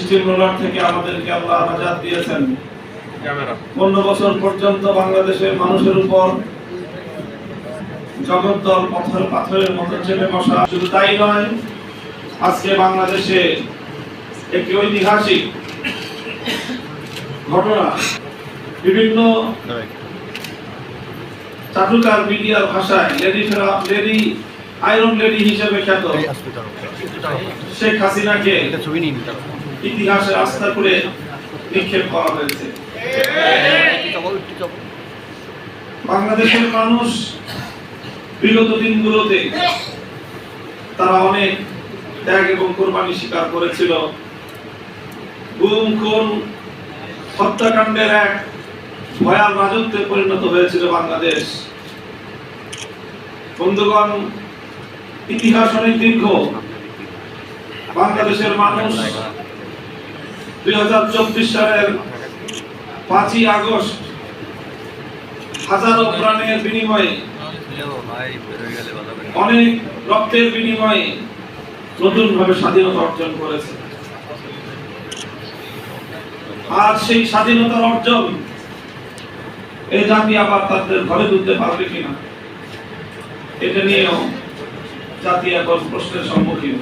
Still roller থেকে আমাদেরকে আল্লাহ নাজাত দিয়েছেন। পনেরো বছর পর্যন্ত বাংলাদেশের মানুষের উপর জগদ্দল পথর পাথরের মতো চেপে বসা। শুধু তাই নয় আজকে বাংলাদেশে একটি ঐতিহাসিক ঘটনা বিভিন্ন চাটুকার মিডিয়ার ভাষায় লেডি ফেরা লেডি আয়রন লেডি হিসেবে খ্যাত শেখ হাসিনাকে ইতিহাসে আস্থা করে নিক্ষেপ করা হয়েছে। বাংলাদেশের মানুষ বিগত দিনগুলোতে তারা অনেক ত্যাগ এবং কোরবানি স্বীকার করেছিল। গুম, খুন, হত্যাকাণ্ডের এক ভয়াল রাজত্বে পরিণত হয়েছিল বাংলাদেশ। বন্ধুগণ, ইতিহাস অনেক দীর্ঘ। বাংলাদেশের মানুষ দুই হাজার চব্বিশ সালের পাঁচই আগস্ট হাজারো প্রাণের বিনিময়ে অনেক রক্তের বিনিময়ে নতুন ভাবে স্বাধীনতা অর্জন করেছে। আজ সেই স্বাধীনতার অর্জন এই জাতি আবার তাদের ঘরে তুলতে পারবে কিনা, এটা নিয়েও জাতি এখন প্রশ্নের সম্মুখীন।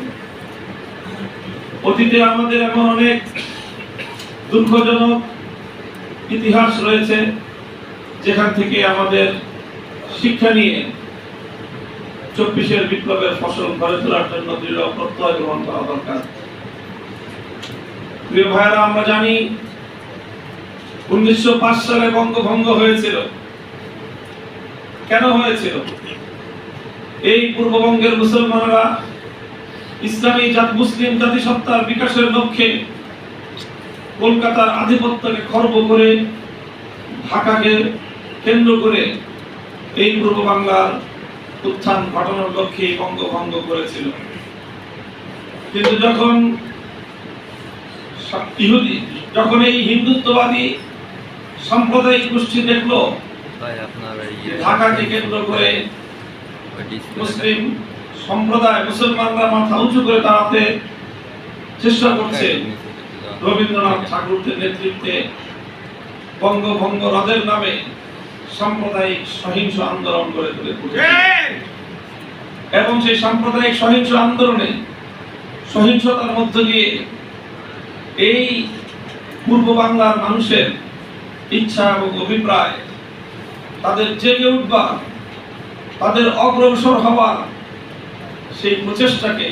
অতীতে আমাদের এমন অনেক দুঃখজনক ইতিহাস রয়েছে যেখান থেকে আমাদের শিক্ষা নিয়ে চব্বিশের বিপ্লবের ফসল ঘরে তোলার জন্য দৃঢ় প্রত্যয় গ্রহণ করা দরকার। প্রিয় ভাইরা আমরা জানি উনিশশো পাঁচ সালে বঙ্গভঙ্গ হয়েছিল। কেন হয়েছিল? এই পূর্ববঙ্গের মুসলমানরা ইসলামী জাত মুসলিম জাতিসত্তার বিকাশের লক্ষ্যে কলকাতার আধিপত্যকে খর্ব করে ঢাকাকে কেন্দ্র করে এই পূর্ব বাংলার উত্থান ঘটানোর লক্ষ্যে বঙ্গভঙ্গ করেছিল। কিন্তু যখন ইহুদি যখন এই হিন্দুত্ববাদী সাম্প্রদায়িক গোষ্ঠী দেখল ঢাকাকে কেন্দ্র করে মুসলিম সম্প্রদায় মুসলমানরা মাথা উঁচু করে দাঁড়াতে চেষ্টা করছে। রবীন্দ্রনাথ ঠাকুরের নেতৃত্বে বঙ্গভঙ্গ রদের নামে সাম্প্রদায়িক সহিংস আন্দোলন গড়ে তুলে এবং সেই সাম্প্রদায়িক সহিংস আন্দোলনে সহিংসতার মধ্য দিয়ে এই পূর্ব বাংলার মানুষের ইচ্ছা এবং অভিপ্রায় তাদের জেগে উঠবার, তাদের অগ্রসর হওয়ার সেই প্রচেষ্টাকে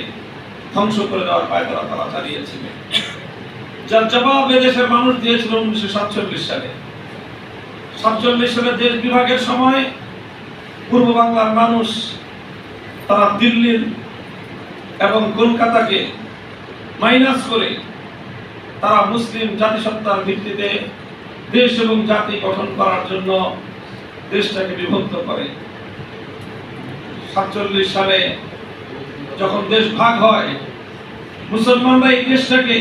ধ্বংস করে দেওয়ার পায়তারা তারা চালিয়েছিলেন যার জবাব দেশের মানুষ দিয়েছিল উনিশশো সাতচল্লিশ সালে। সাতচল্লিশ সালে দেশ বিভাগের সময় পূর্ব বাংলার মানুষ তারা দিল্লির এবং কলকাতাকে মাইনাস করে তারা মুসলিম জাতিসত্তার ভিত্তিতে দেশ এবং জাতি গঠন করার জন্য দেশটাকে বিভক্ত করে। সাতচল্লিশ সালে যখন দেশ ভাগ হয়, মুসলমানরা এই দেশটাকে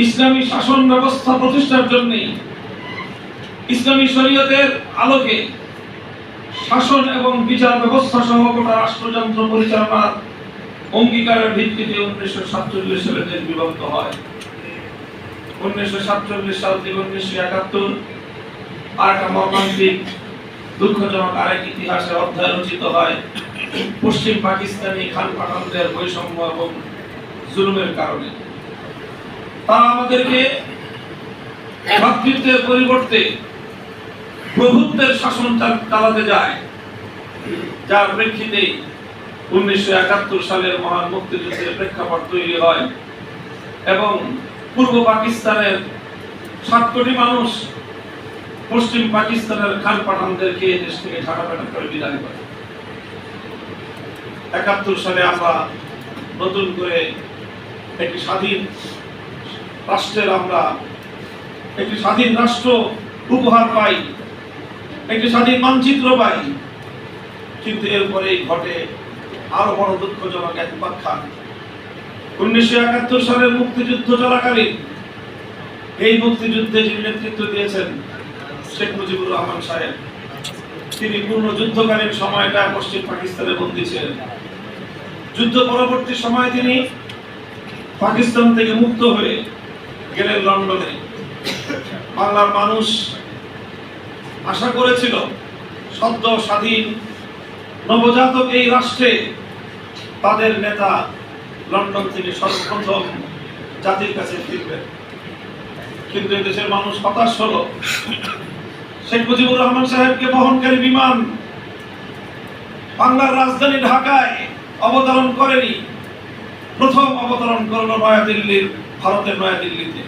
ইসলামী শাসন ব্যবস্থা প্রতিষ্ঠার জন্য ইসলামী শরীয়তের আলোকে শাসন এবং বিচার ব্যবস্থা সহ গোটা রাষ্ট্রযন্ত্র পরিচালনার অঙ্গীকারের ভিত্তিতে উনিশশো সাতচল্লিশ সালে দেশ বিভক্ত হয়। উনিশশো সাতচল্লিশ সাল থেকে উনিশশো একাত্তর আর একটা মর্মান্তিক দুঃখজনক আরেক ইতিহাসের অধ্যায় রচিত হয়, পশ্চিম পাকিস্তানি খান পাঠানদের বৈষম্য এবং জুলুমের কারণে। তারা আমাদেরকে ভ্রাতৃত্বের পরিবর্তে প্রভুত্বের শাসন চাল- চালাতে যায়। যার প্রেক্ষিতে উনিশশো একাত্তর সালের মহান মুক্তিযুদ্ধের প্রেক্ষাপট তৈরি হয় এবং পূর্ব পাকিস্তানের সাত কোটি মানুষ পশ্চিম পাকিস্তানের খান পাঠানদেরকে দেশ থেকে ঢাকাপাটা করে বিদায় করে। একাত্তর সালে আমরা নতুন করে একটি স্বাধীন রাষ্ট্রের আমরা একটি স্বাধীন রাষ্ট্র উপহার পাই, একটি স্বাধীন মানচিত্র পাই। কিন্তু এরপরেই ঘটে আরও বড় দুঃখজনক এক উপাখ্যান। উনিশশো একাত্তর সালের মুক্তিযুদ্ধ চলাকালীন এই মুক্তিযুদ্ধে যিনি নেতৃত্ব দিয়েছেন শেখ মুজিবুর রহমান সাহেব, তিনি পূর্ণ যুদ্ধকালীন সময়টা পশ্চিম পাকিস্তানে বন্দী ছিলেন। যুদ্ধ পরবর্তী সময়ে তিনি পাকিস্তান থেকে মুক্ত হয়ে গেলেন লন্ডনে। বাংলার মানুষ আশা করেছিল, সদ্য স্বাধীন নবজাতক এই রাষ্ট্রে তাদের নেতা লন্ডন থেকে সর্বপ্রথম জাতির কাছে ফিরবেন। কিন্তু এদেশের মানুষ হতাশ হলো। শেখ মুজিবুর রহমান সাহেবকে বহনকারী বিমান বাংলার রাজধানী ঢাকায় অবতরণ করেনি। প্রথম অবতরণ করল নয়াদিল্লির ভারতের নয়াদিল্লিতে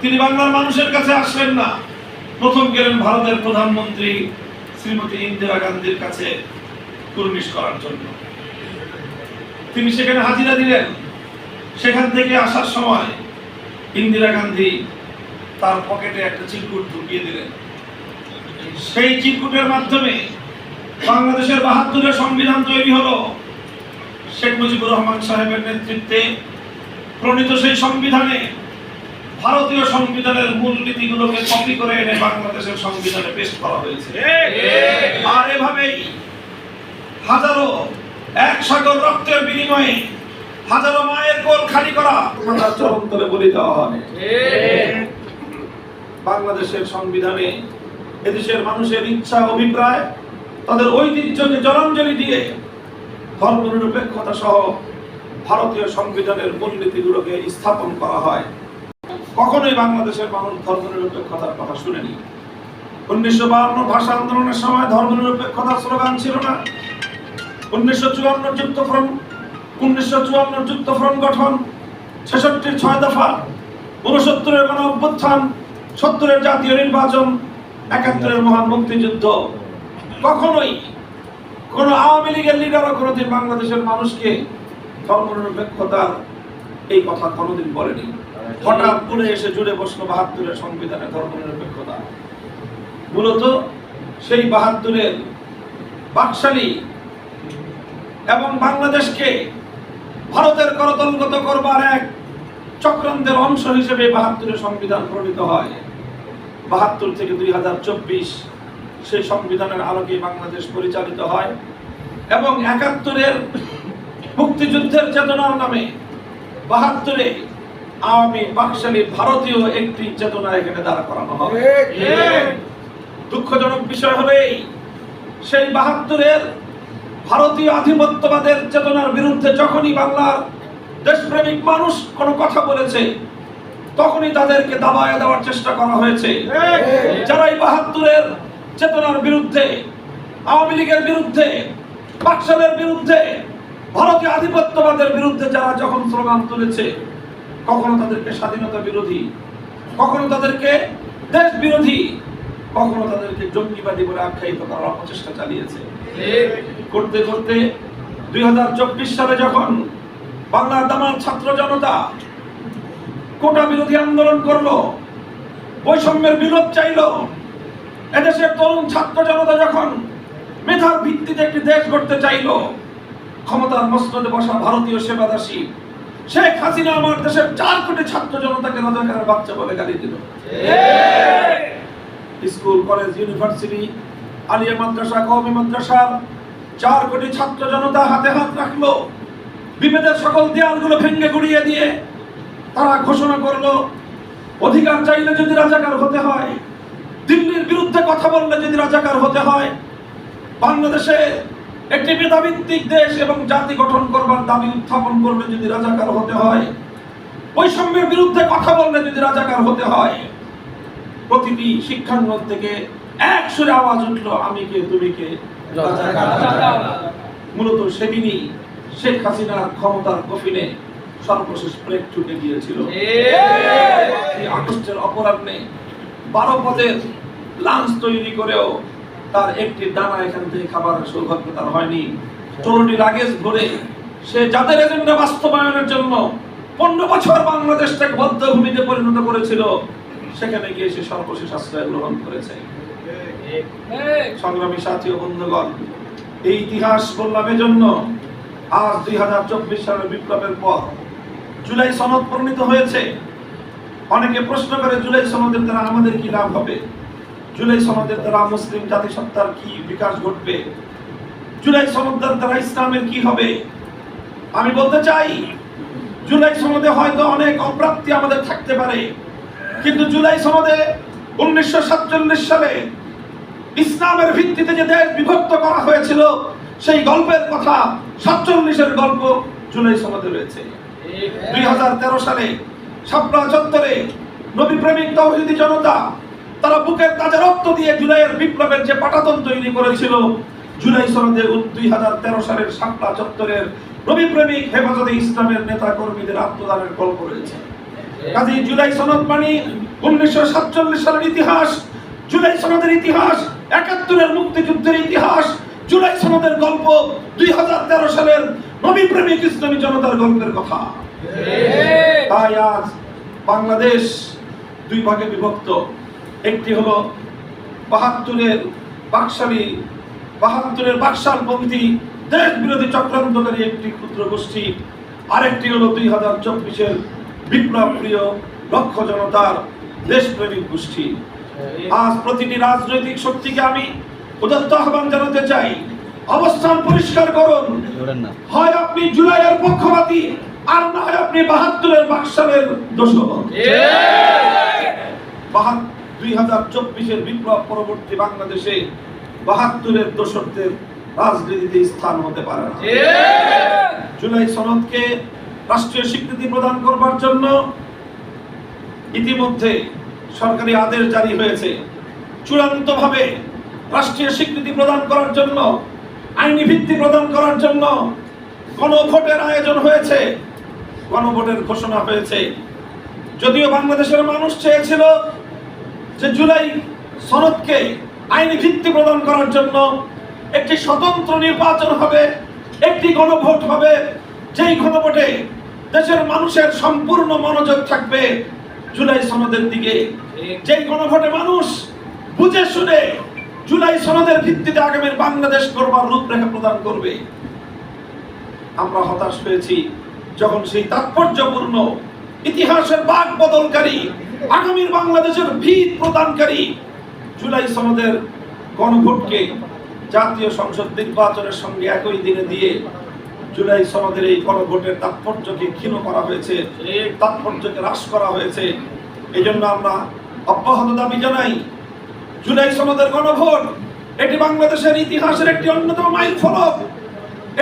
তিনি বাংলার মানুষের কাছে আসলেন না। প্রথম গেলেন ভারতের প্রধানমন্ত্রী শ্রীমতী ইন্দিরা গান্ধীর কাছে কুর্নিশ করার জন্য। তিনি সেখানে হাজিরা দিলেন। সেখান থেকে আসার সময় ইন্দিরা গান্ধী তার পকেটে একটা চিরকুট ঢুকিয়ে দিলেন। সেই চিরকুটের মাধ্যমে বাংলাদেশের বাহাত্তরের সংবিধান তৈরি হলো। শেখ মুজিবুর রহমান সাহেবের নেতৃত্বে প্রণীত সেই সংবিধানে, ভারতীয় সংবিধানের মূল নীতিগুলোকে কপি করে এনে বাংলাদেশের সংবিধানে পেশ করা হয়েছে। আর এভাবেই হাজারো এক সাগর রক্তের বিনিময়ে হাজারো মায়ের কোল খালি করা আমরা চরমতলে বলে দেওয়া হয় বাংলাদেশের সংবিধানে এদেশের মানুষের ইচ্ছা, অভিপ্রায়, তাদের ঐতিহ্যকে জলাঞ্জলি দিয়ে ধর্মনিরপেক্ষতা সহ ভারতীয় সংবিধানের মূলনীতিগুলোকে স্থাপন করা হয়। কখনোই বাংলাদেশের মানুষ ধর্মনিরপেক্ষতার কথা শুনেনি। উনিশশো বাহান্ন ভাষা আন্দোলনের সময় ধর্মনিরপেক্ষতার স্লোগান ছিল না। উনিশশো চুয়ান্ন যুক্ত ফ্রন্ট উনিশশো চুয়ান্ন যুক্ত ফ্রন্ট গঠন, ছেষট্টির ছয় দফা উনসত্তরের গণ অভ্যুত্থান, সত্তরের জাতীয় নির্বাচন, একাত্তরের মহান মুক্তিযুদ্ধ। কখনোই কোন আওয়ামী লীগের লিডারও কোনোদিন বাংলাদেশের মানুষকে ধর্মনিরপেক্ষতার এই কথা কোনোদিন বলেনি। হঠাৎ করে এসে জুড়ে বসল বাহাত্তরের সংবিধানে ধর্মনিরপেক্ষতা। মূলত সেই বাহাত্তরের বাকশালী এবং বাংলাদেশকে ভারতের করতলগত করবার এক চক্রান্তের অংশ হিসেবে বাহাত্তরের সংবিধান প্রণীত হয়। বাহাত্তর থেকে দুই হাজার চব্বিশ সেই সংবিধানের আলোকে বাংলাদেশ পরিচালিত হয় এবং একাত্তরের মুক্তিযুদ্ধের চেতনার নামে বাহাত্তরে আওয়ামী বাকশালী ভারতীয় একটি চেতনা এখানে দাঁড় করানো হবে। দুঃখজনক বিষয় এই, সেই বাহাত্তরের ভারতীয় আধিপত্যবাদের চেতনার বিরুদ্ধে যখনই বাংলার দেশপ্রেমিক মানুষ কোনো কথা বলেছে, তখনই তাদেরকে দাবায় দেওয়ার চেষ্টা করা হয়েছে। যারা এই বাহাত্তরের চেতনার বিরুদ্ধে, আওয়ামী লীগের বিরুদ্ধে, বাকশালের বিরুদ্ধে ভারতীয় আধিপত্যবাদের বিরুদ্ধে যারা যখন স্লোগান তুলেছে, কখনো তাদেরকে স্বাধীনতা বিরোধী, কখনো তাদেরকে দেশ বিরোধী, কখনো তাদেরকে জঙ্গিবাদী বলে আখ্যায়িত করার অপচেষ্টা চালিয়েছে। করতে করতে দুই হাজার চব্বিশ সালে যখন বাংলার দামাল ছাত্র জনতা কোটা বিরোধী আন্দোলন করল, বৈষম্যের বিরোধ চাইলো, এদেশের তরুণ ছাত্র জনতা যখন মেধার ভিত্তিতে একটি দেশ গড়তে চাইলো ক্ষমতার মস্তদে বসা ভারতীয় সেবাদাসী শেখ হাসিনা আমার দেশের চার কোটি ছাত্র জনতাকে রাজাকারের বাচ্চা বলে গালি দিল। স্কুল কলেজ ইউনিভার্সিটি আলিয়া মাদ্রাসা কওমি মাদ্রাসার চার কোটি ছাত্র জনতা হাতে হাত রাখল। বিভেদের সকল দেয়ালগুলো ভেঙে গুড়িয়ে দিয়ে তারা ঘোষণা করল অধিকার চাইলে যদি রাজাকার হতে হয় দিল্লির বিরুদ্ধে কথা বললে যদি রাজাকার হতে হয় বাংলাদেশে একটি মেধাভিত্তিক দেশ এবং জাতি গঠন করবার দাবি উত্থাপন করলে যদি রাজাকার হতে হয়। বৈষম্যের বিরুদ্ধে কথা বললে যদি রাজাকার হতে হয়। প্রতিটি শিক্ষাঙ্গন থেকে এক সুরে আওয়াজ উঠল আমি কে তুমি কে? মূলত সেদিনই শেখ হাসিনার ক্ষমতার কফিনে সর্বশেষ ব্রেক ঠুকে গিয়েছিল। আগস্টের অপরাহ্নে বারো পদের লাঞ্চ তৈরি করেও তার একটি দানা এখান থেকে খাবার সৌভাগ্য তার হয়নি। চরুটি লাগেজ ভরে সে যাদের এজেন্ডা বাস্তবায়নের জন্য পনেরো বছর বাংলাদেশটাকে বদ্ধভূমিতে পরিণত করেছিল, সেখানে গিয়ে সে সর্বশেষ আশ্রয় গ্রহণ করেছে। সংগ্রামী সাথী ও বন্ধুগণ, এই ইতিহাস বললাম এজন্য আজ দুই হাজার চব্বিশ সালের বিপ্লবের পর জুলাই সনদ প্রণীত হয়েছে। অনেকে প্রশ্ন করে, জুলাই সনদের দ্বারা আমাদের কি লাভ হবে? জুলাই সনদের দ্বারা মুসলিম জাতিসত্তার কি বিকাশ ঘটবে? জুলাই সনদের দ্বারা ইসলামের কি হবে? আমি বলতে চাই, জুলাই সনদে হয়তো অনেক অপ্রাপ্তি আমাদের থাকতে পারে, কিন্তু জুলাই সনদে উনিশশো সাতচল্লিশ সালে ইসলামের ভিত্তিতে যে দেশ বিভক্ত করা হয়েছিল, সেই গল্পের কথা সাতচল্লিশের গল্প জুলাই সনদে রয়েছে। দুই হাজার তেরো সালে শাপলা চত্বরে নবী প্রেমিক তৌহিদি জনতা তারা বুকের তাজা রক্ত দিয়ে জুলাইয়ের বিপ্লবের যে পাটাতন তৈরি করেছিল জুলাই সনদে দুই হাজার তেরো সালের শাপলা চত্বরের নবী প্রেমিক হেফাজতে ইসলামের নেতা কর্মীদের আত্মদানের গল্প রয়েছে। কাজী জুলাই সনদ মানে উনিশশো সাতচল্লিশ সালের ইতিহাস জুলাই সনদের ইতিহাস একাত্তরের মুক্তিযুদ্ধের ইতিহাস জুলাই সনদের গল্প দুই হাজার তেরো সালের নবী প্রেমিক ইসলামী জনতার গল্পের কথা। তাই আজ বাংলাদেশ দুই ভাগে বিভক্ত। একটি হলো বাহাত্তরের বাকশালী বাহাত্তরের বাকশালপন্থী দেশ বিরোধী চক্রান্তকারী একটি ক্ষুদ্র গোষ্ঠী। আরেকটি হলো দুই হাজার চব্বিশের বিপ্লব প্রিয় লক্ষ্য জনতার দেশপ্রেমিক গোষ্ঠী। আজ প্রতিটি রাজনৈতিক শক্তিকে আমি উদত্ত আহ্বান জানাতে চাই। অবস্থান পরিষ্কার করুন। হয় আপনি জুলাইয়ের পক্ষপাতী আর না হয় আপনি বাহাত্তরের বাকশালের দোষক দুই হাজার চব্বিশের বিপ্লব পরবর্তী বাংলাদেশে বাহাত্তরের রাজনীতিতে স্থান হতে পারে না। জুলাই সনদকে রাষ্ট্রীয় স্বীকৃতি প্রদান করবার জন্য ইতিমধ্যে সরকারি আদেশ জারি হয়েছে। চূড়ান্তভাবে রাষ্ট্রীয় স্বীকৃতি প্রদান করার জন্য আইনি ভিত্তি প্রদান করার জন্য গণভোটের আয়োজন হয়েছে। গণভোটের ঘোষণা হয়েছে। যদিও বাংলাদেশের মানুষ চেয়েছিল যে জুলাই সনদকে আইনি ভিত্তি প্রদান করার জন্য একটি স্বতন্ত্র নির্বাচন হবে, একটি গণভোট হবে, যেই গণভোটে দেশের মানুষের সম্পূর্ণ মনোযোগ থাকবে জুলাই সনদের দিকে। যেই গণভোটে মানুষ বুঝে শুনে জুলাই সনদের ভিত্তিতে আগামীর বাংলাদেশ করবার রূপরেখা প্রদান করবে। আমরা হতাশ হয়েছি যখন সেই তাৎপর্যপূর্ণ ইতিহাসের বাক বদলকারী, আগামীর বাংলাদেশের ভিত প্রদানকারী জুলাই সনদের গণভোটকে জাতীয় সংসদ নির্বাচনের সঙ্গে একই দিনে দিয়ে জুলাই সনদের এই গণভোটের তাৎপর্যকে ক্ষীণ করা হয়েছে এর তাৎপর্যকে হ্রাস করা হয়েছে। এই জন্য আমরা অব্যাহত দাবি জানাই, জুলাই সনদের গণভোট, এটি বাংলাদেশের ইতিহাসের একটি অন্যতম মাইল ফলক।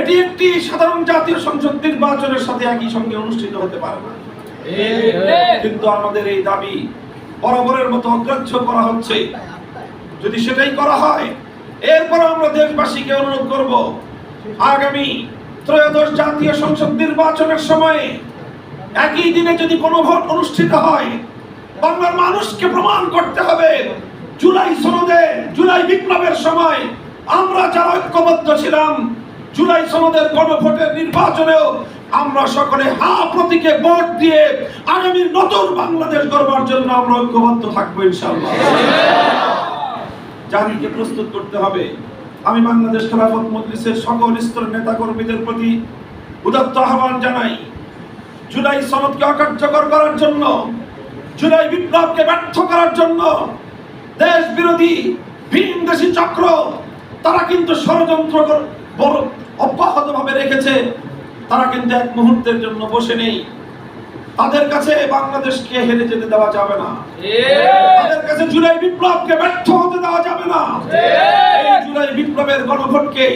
এটি একটি সাধারণ জাতীয় সংসদ নির্বাচনের সাথে একই সঙ্গে অনুষ্ঠিত হতে পারে না। কিন্তু আমাদের এই দাবি বরাবরের মতো অগ্রাহ্য করা হচ্ছে। যদি সেটাই করা হয়, এরপর আমরা দেশবাসীকে অনুরোধ করব, আগামী ত্রয়োদশ জাতীয় সংসদ নির্বাচনের সময়ে একই দিনে যদি কোনো ভোট অনুষ্ঠিত হয়, বাংলার মানুষকে প্রমাণ করতে হবে, জুলাই সনদে, জুলাই বিপ্লবের সময় আমরা যারা ঐক্যবদ্ধ ছিলাম, জুলাই সনদের গণভোটের নির্বাচনেও আমরা সকলে হা প্রতীকে ভোট দিয়ে আগামীর নতুন বাংলাদেশ গড়বার জন্য আমরা ঐক্যবদ্ধ থাকব ইনশাআল্লাহ। জাতিকে প্রস্তুত করতে হবে। আমি বাংলাদেশ খেলাফত মজলিসের সকল স্তরের নেতা কর্মীদের প্রতি উদাত্ত আহ্বান জানাই। জুলাই সনদকে অকার্যকর করার জন্য, জুলাই বিপ্লবকে ব্যর্থ করার জন্য দেশ বিরোধী ভিন দেশি চক্র, তারা কিন্তু ষড়যন্ত্র অব্যাহতভাবে রেখেছে। তারা কিন্তু এক মুহূর্তের জন্য বসে নেই। তাদের কাছে বাংলাদেশকে হেরে যেতে দেওয়া যাবে না। তাদের কাছে জুলাই বিপ্লবকে ব্যর্থ হতে দেওয়া যাবে না। এই জুলাই বিপ্লবের গণভোটকে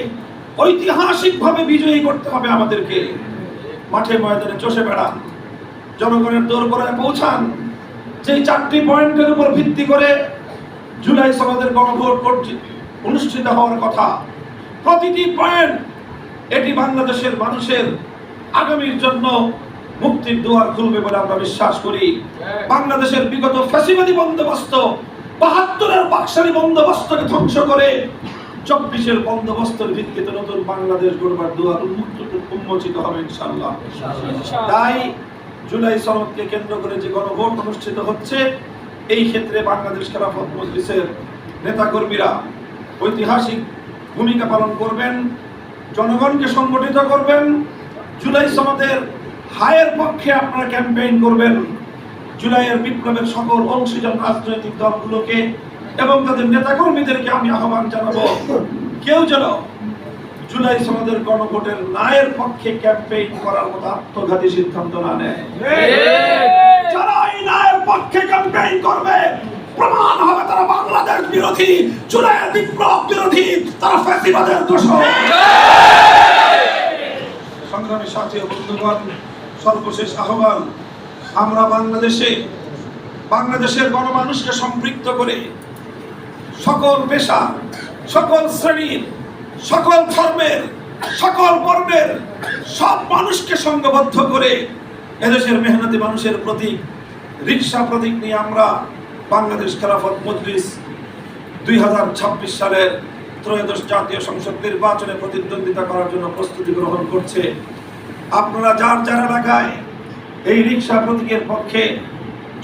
ঐতিহাসিকভাবে বিজয়ী করতে হবে আমাদেরকে। মাঠে ময়দানে চষে বেড়ান। জনগণের দোরগোড়ায় পৌঁছান। যেই চারটি পয়েন্টের উপর ভিত্তি করে জুলাই সমাজের গণভোট অনুষ্ঠিত হওয়ার কথা প্রতিটি পয়েন্ট এটি বাংলাদেশের মানুষের আগামীর জন্য মুক্তির দুয়ার খুলবে বলে আমরা বিশ্বাস করি। বাংলাদেশের বিগত ফ্যাসিবাদী বন্দোবস্ত বাহাত্তরের বাক্সারি বন্দোবস্তকে ধ্বংস করে চব্বিশের বন্দোবস্তের ভিত্তিতে নতুন বাংলাদেশ গড়বার দুয়ার উন্মুক্ত উন্মোচিত হবে ইনশাল্লাহ তাই জুলাই সনদকে কেন্দ্র করে যে গণভোট অনুষ্ঠিত হচ্ছে এই ক্ষেত্রে বাংলাদেশ খেলাফত মজলিসের নেতাকর্মীরা ঐতিহাসিক ভূমিকা পালন করবেন। জনগণকে সংগঠিত করবেন। জুলাই সনদের হায়ের পক্ষে আপনারা ক্যাম্পেইন করবেন। জুলাইয়ের বিপ্লবের সকল অংশীজন রাজনৈতিক দলগুলোকে এবং তাদের নেতাকর্মীদেরকে আমি আহ্বান জানাব কেউ যেন জুলাই সমাজের গণভোটের নায়ের পক্ষে ক্যাম্পেইন করার মতো আত্মঘাতী সিদ্ধান্ত না নেয়। যারা এই নায়ের পক্ষে ক্যাম্পেইন করবে প্রমাণ হবে তারা বাংলাদেশ বিরোধী জুলাইয়ের বিপ্লব বিরোধী, তারা ফ্যাসিবাদের দোষর। সংগ্রামী সাথী বন্ধুগণ, সর্বশেষ আহ্বান, আমরা বাংলাদেশে, বাংলাদেশের গণমানুষকে সম্পৃক্ত করে সকল পেশা, সকল শ্রেণির, সকল ধর্মের, সকল বর্ণের সব মানুষকে সংঘবদ্ধ করে এদেশের মেহনতি মানুষের প্রতীক, রিক্সা প্রতীক নিয়ে আমরা বাংলাদেশ খেলাফত মজলিস দুই হাজার ছাব্বিশ সালের ত্রয়োদশ জাতীয় সংসদ নির্বাচনে প্রতিদ্বন্দ্বিতা করার জন্য প্রস্তুতি গ্রহণ করছে। আপনারা যার যার এলাকায় এই রিক্সা প্রতীকের পক্ষে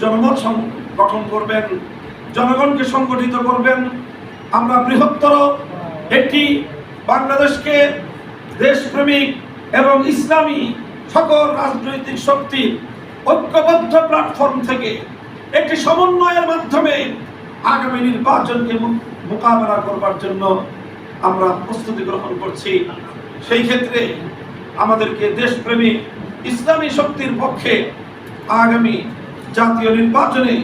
জনমত গঠন করবেন, জনগণকে সংগঠিত করবেন, আমরা বৃহত্তর একটি বাংলাদেশকে দেশপ্রেমিক এবং ইসলামী সকল রাজনৈতিক শক্তির ঐক্যবদ্ধ প্ল্যাটফর্ম থেকে একটি সমন্বয়ের মাধ্যমে আগামী নির্বাচনকে মোকাবেলা করবার জন্য আমরা প্রস্তুতি গ্রহণ করছি। সেই ক্ষেত্রে আমাদেরকে দেশপ্রেমিক ইসলামী শক্তির পক্ষে আগামী জাতীয় নির্বাচনে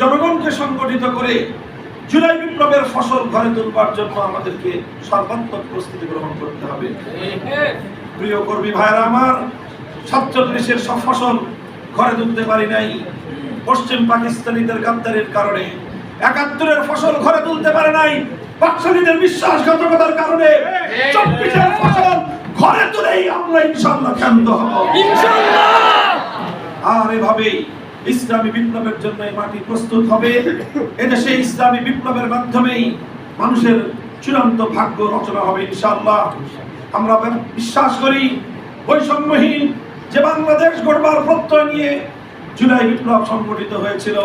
জনগণকে সংগঠিত করে জুলাই বিপ্লবের ফসল ঘরে তুলবার জন্য আমাদেরকে সর্বাত্মক প্রস্তুতি গ্রহণ করতে হবে। প্রিয় কর্মী ভাইরা আমার সাতচল্লিশের সব ফসল ঘরে তুলতে পারি নাই। পশ্চিম পাকিস্তানিদের গাদ্দারির কারণে। একাত্তরের ফসল ঘরে তুলতে পারে নাই। পাকশালীদের বিশ্বাসঘাতকতার কারণে চব্বিশের ফসল ঘরে তুলেই আমরা ইনশাল্লাহ ক্ষান্ত হব। আর এভাবেই ইসলামী বিপ্লবের জন্য এই মাটি প্রস্তুত হবে। এদেশে ইসলামী বিপ্লবের মাধ্যমেই মানুষের চূড়ান্ত ভাগ্য রচনা হবে ইনশাল্লাহ আমরা বিশ্বাস করি বৈষম্যহীন যে বাংলাদেশ গড়বার প্রত্যয় নিয়ে জুলাই বিপ্লব সংগঠিত হয়েছিল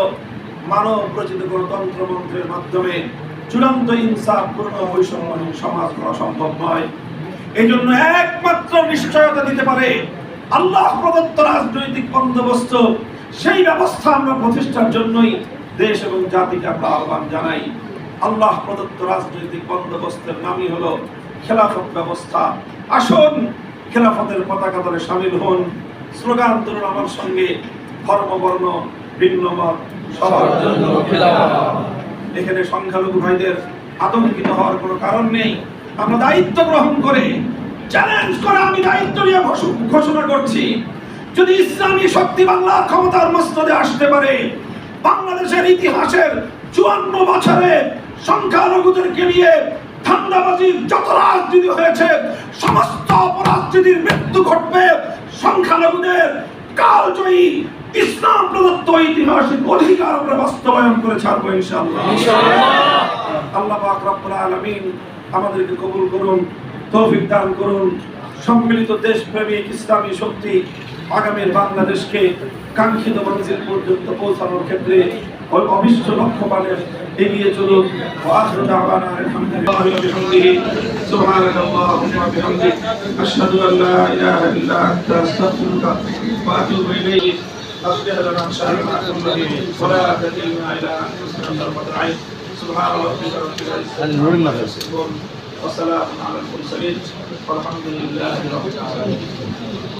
মানব রচিত গণতন্ত্র মন্ত্রের মাধ্যমে। চূড়ান্ত ইনসাফ, পূর্ণ বৈষম্যহীন সমাজ করা সম্ভব নয়। এই জন্য একমাত্র নিশ্চয়তা দিতে পারে আল্লাহ প্রদত্ত রাজনৈতিক বন্দোবস্ত। সেই ব্যবস্থা আমরা প্রতিষ্ঠার জন্যই দেশ এবং জাতিকে আমরা আহ্বান জানাই। আল্লাহ প্রদত্ত রাজনৈতিক বন্দোবস্তের নামই হলো খেলাফত ব্যবস্থা। আসুন, খেলাফতের পতাকা দলে সামিল হন। স্লোগান তুলুন আমার সঙ্গে। ধর্ম বর্ণ সবার এখানে সংখ্যালঘু ভাইদের আতঙ্কিত হওয়ার কোনো কারণ নেই। আমরা দায়িত্ব গ্রহণ করে চ্যালেঞ্জ করে আমি দায়িত্ব নিয়ে ঘোষ- ঘোষণা করছি। যদি ইসলামী শক্তি বাংলার ক্ষমতার মস্তদে আসতে পারে, বাংলাদেশের ইতিহাসের চুয়ান্ন বছরে সংখ্যালঘুদেরকে নিয়ে ঠান্ডাবাজির যত রাজনীতি হয়েছে, সমস্ত অপরাজনীতির মৃত্যু ঘটবে সংখ্যালঘুদের কালজয়ী ইসলাম প্রদত্ত ঐতিহাসিক অধিকার আমরা বাস্তবায়ন করে ছাড়বো ইনশাআল্লাহ আল্লাহ পাক রব্বুল আলামিন আমাদেরকে কবুল করুন তৌফিক দান করুন সম্মিলিত দেশপ্রেমিক ইসলামী শক্তি আগামীর বাংলাদেশকে কাঙ্ক্ষিত মঞ্জিল পর্যন্ত পৌঁছানোর ক্ষেত্রে ওই অবিশ্ব লক্ষ্য পানের এগিয়ে চলুন وآخر دعوانا الحمد لله وبحمده سبحانك اللهم وبحمدك أشهد أن لا إله إلا أنت أستغفرك وأتوب إليك أصلح لنا شأننا كله ولا تكلنا إلى أنفسنا طرفة عين سبحان ربك رب العزة. وسلام على المرسلين والحمد لله رب العالمين.